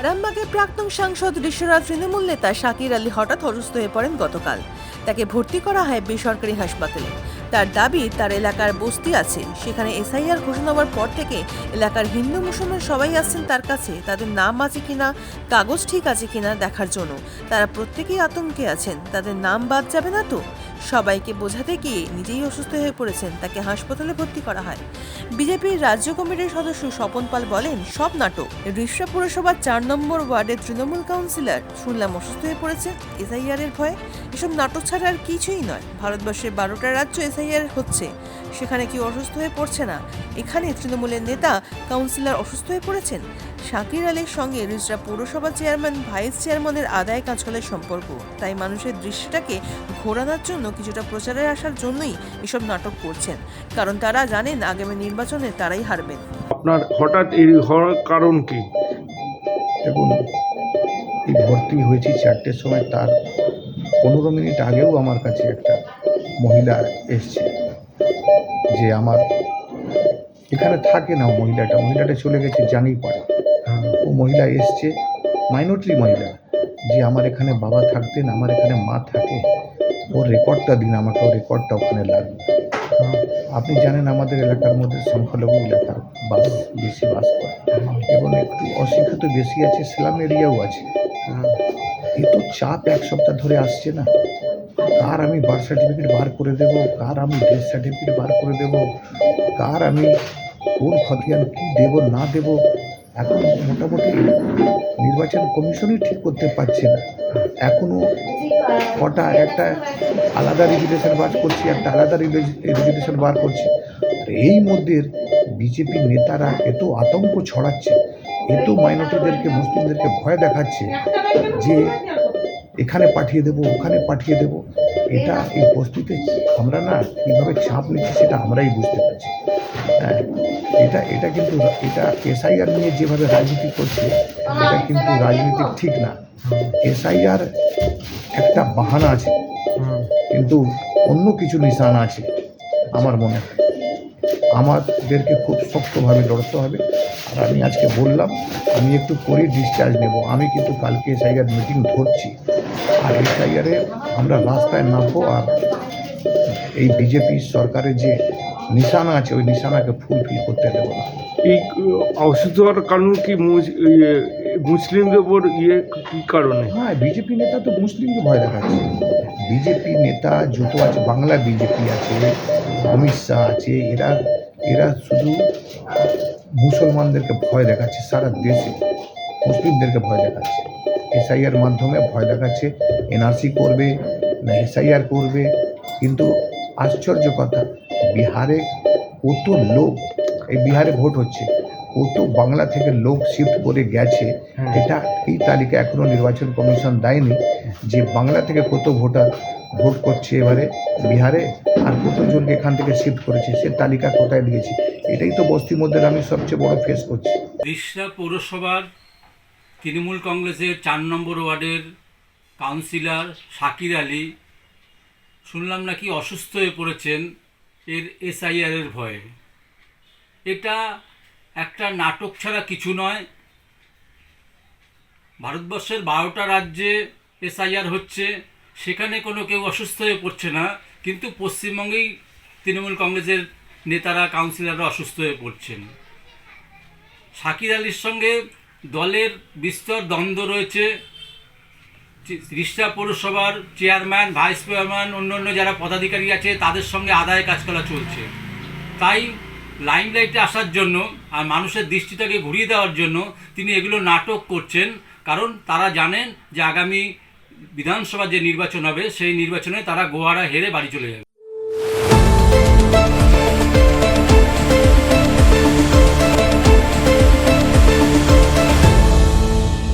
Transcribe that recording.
আরামবাগের প্রাক্তন সাংসদ ঋষরাজ তৃণমূল নেতা শাকির আলী হঠাৎ অসুস্থ হয়ে পড়েন গতকাল। তাকে ভর্তি করা হয় বেসরকারি হাসপাতালে। তার দাবি তার এলাকার বস্তি আছে। সেখানে এসআইআর ঘোষণা হওয়ার পর থেকে এলাকার হিন্দু মুসলমান সবাই আসছেন তার কাছে। তাদের নাম আছে কিনা, কাগজ ঠিক আছে কিনা দেখার জন্য। তারা প্রত্যেকেই আতঙ্কে আছেন। তাদের নাম বাদ যাবে না তো? সবাইকে বোঝাতে গিয়ে নিজেই অসুস্থ হয়ে পড়েছেন। তাকে হাসপাতালে ভর্তি করা হয়। বিজেপির রাজ্য কমিটির সদস্য স্বপন পাল বলেন, সব নাটক। রিষড়া পুরসভার চার নম্বর ওয়ার্ডের তৃণমূল কাউন্সিলর শুনলাম অসুস্থ হয়ে পড়েছে এসআইআর এর ভয়ে। এসব নাটক ছাড়া আর কিছুই নয়। ভারতবর্ষের বারোটা রাজ্য এসআইআর হচ্ছে। সেখানে কি অসুস্থ হয়ে পড়ছে না। এখানে তৃণমূলের নেতা কাউন্সিলর অসুস্থ হয়ে পড়েছেন। শাকির আলীর সঙ্গে রিজরা পৌরসভা চেয়ারম্যান ভাইস চেয়ারম্যানের আদায় কাজকলের সম্পর্ক। তাই মানুষের দৃশ্যটাকে ঘোরানোর জন্য কিছুটা প্রচারে আসার জন্যই এসব নাটক করছেন। কারণ তারা জানেন আগামী নির্বাচনে তারাই হারবেন। আপনার হঠাৎ এই হওয়ার কারণ কি? দেখুন এই ভর্তি হয়েছি চারটের সময় তার পনেরো মিনিট আগেও আমার কাছে একটা মহিলা এসছে। যে আমার এখানে থাকে না মহিলাটা। মহিলাটা চলে গেছে জানি পাড়া ও মহিলা এসছে মাইনরিটি মহিলা। যে আমার এখানে বাবা থাকতেন, আমার এখানে মা থাকে, ওর রেকর্ডটা দিন আমাকে, ওর রেকর্ডটা ওখানে লাগবে। আপনি জানেন আমাদের এলাকার মধ্যে সংখ্যালঘু এলাকার বাস, বেশি বাস করে। এবং একটু অশিক্ষিত বেশি আছে, স্লাম এরিয়াও আছে। এ তো চাপ এক সপ্তাহ ধরে আসছে না। কার আমি বার্থ সার্টিফিকেট বার করে দেব? কার আমি ডেথ সার্টিফিকেট বার করে দেব? কার আমি কোন খতিয়ান কী দেব, না দেব? এখন মোটামুটি নির্বাচন কমিশনই ঠিক করতে পারছে না। এখনও কটা, একটা আলাদা রেজুলেশন বার করছি, একটা আলাদা রেজুলেশন বার করছি। আর এই মধ্যে বিজেপি নেতারা এত আতঙ্ক ছড়াচ্ছে, এত মাইনরিটিদেরকে মুসলিমদেরকে ভয় দেখাচ্ছে যে এখানে পাঠিয়ে দেব, ওখানে পাঠিয়ে দেব। এটা এই বস্তুতে আমরা না কীভাবে চাপ নিচ্ছি সেটা আমরাই বুঝতে পারছি। হ্যাঁ এটা এটা কিন্তু এটা এসআইআর নিয়ে যেভাবে রাজনীতি করছে, এটা কিন্তু রাজনীতি ঠিক না। এসআইআর একটা বাহানা আছে, কিন্তু অন্য কিছু নিশানা আছে, আমার মনে হয়। আমাদেরকে খুব শক্তভাবে লড়তে হবে। আর আমি আজকে বললাম, আমি একটু করে ডিসচার্জ নেব। আমি কিন্তু কালকে এসআইআর মিটিং ধরছি। আর এসআইআরে আমরা রাস্তায় নামবো আর এই বিজেপি সরকারের যে নিশানা আছে ওই নিশানাকে ফুলফিল করতে দেবো না। এই অসুস্থ হওয়ার কারণ কি ইয়ে, মুসলিমদের উপর ইয়ে কী কারণে? হ্যাঁ বিজেপি নেতা তো মুসলিমকে ভয় দেখাচ্ছে। বিজেপি নেতা যত আছে বাংলা বিজেপি আছে অমিত শাহ আছে এরা এরা শুধু মুসলমানদেরকে ভয় দেখাচ্ছে সারা দেশে মুসলিমদেরকে ভয় দেখাচ্ছে। এসআইআর মাধ্যমে ভয় দেখাচ্ছে এনআরসি করবে না এসআইআর করবে। কিন্তু আশ্চর্য কথা বিহারে কত লোক এই বিহারে ভোট হচ্ছে কত বাংলা থেকে লোক শিফট করে গেছে এটা এই তালিকা এখনও নির্বাচন কমিশন দেয়নি যে বাংলা থেকে কত ভোটার ভোট করছে এবারে বিহারে আর কতজনকে এখান থেকে শিফট করেছে সে তালিকা কোথায় দিয়েছে এটাই তো বস্তির মধ্যে আমি সবচেয়ে বড় ফেস করছি। রিষড়া পৌরসভার তৃণমূল কংগ্রেসের চার নম্বর ওয়ার্ডের কাউন্সিলর শাকির আলী। শুনলাম নাকি অসুস্থ হয়ে পড়েছেন এর এসআইআরের ভয়ে। এটা একটা নাটক ছাড়া কিছু নয়। ভারতবর্ষের বারোটা রাজ্যে এসআইআর হচ্ছে, সেখানে কোনো কেউ অসুস্থ হয়ে পড়ছে না, কিন্তু পশ্চিমবঙ্গেই তৃণমূল কংগ্রেসের নেতারা, কাউন্সিলররা অসুস্থ হয়ে পড়ছেন। শাকির আলীর সঙ্গে দলের বিস্তর দ্বন্দ্ব রয়েছে। রিষ্টা পৌরসভার চেয়ারম্যান, ভাইস চেয়ারম্যান অন্য যারা পদাধিকারী আছে, তাদের সঙ্গে আদায় কাজ করা চলছে। তাই লাইমলাইটে আসার জন্য আর মানুষের দৃষ্টিটাকে ঘুরিয়ে দেওয়ার জন্য তিনি এগুলো নাটক করছেন। কারণ তারা জানেন যে আগামী বিধানসভা যে নির্বাচন হবে, সেই নির্বাচনে তারা গোয়ারা হেরে বাড়ি চলে যাবে।